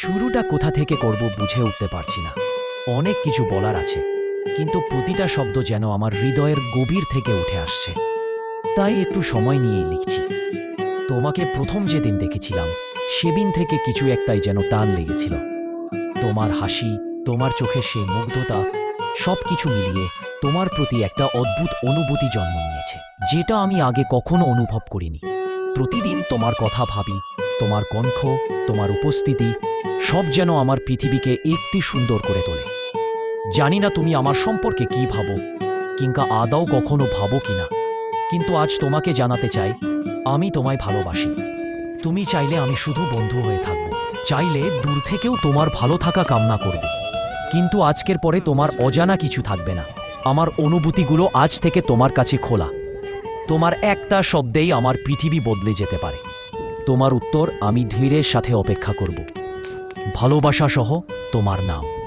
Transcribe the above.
শুরুটা কোথা থেকে করব বুঝে উঠতে পারছি না। অনেক কিছু বলার আছে, কিন্তু প্রতিটা শব্দ যেন আমার হৃদয়ের গভীর থেকে উঠে আসছে। তাই একটু সময় নিয়ে লিখছি। তোমাকে প্রথম যেদিন দেখেছিলাম, সেদিন থেকে কিছু একটাই যেন টান লেগেছিল। তোমার হাসি, তোমার চোখে সেই মুগ্ধতা সব কিছু মিলিয়ে তোমার প্রতি একটা অদ্ভুত অনুভূতি জন্ম নিয়েছে, যেটা আমি আগে কখনো অনুভব করিনি। প্রতিদিন তোমার কথা ভাবি, তোমার কণ্ঠ, তোমার উপস্থিতি সব যেন আমার পৃথিবীকে একটি সুন্দর করে তোলে। জানি না তুমি আমার সম্পর্কে কি ভাবো, কিংবা আদাও কখনো ভাবো কিনা। কিন্তু আজ তোমাকে জানাতে চাই, আমি তোমায় ভালোবাসি। তুমি চাইলে আমি শুধু বন্ধু হয়ে থাকব, চাইলে দূর থেকেও তোমার ভালো থাকা কামনা করব। কিন্তু আজকের পরে তোমার অজানা কিছু থাকবে না। আমার অনুভূতিগুলো আজ থেকে তোমার কাছে খোলা। তোমার একটা শব্দেই আমার পৃথিবী বদলে যেতে পারে। তোমার উত্তর আমি ধীরের সাথে অপেক্ষা করব। ভালোবাসা সহ তোমার নাম।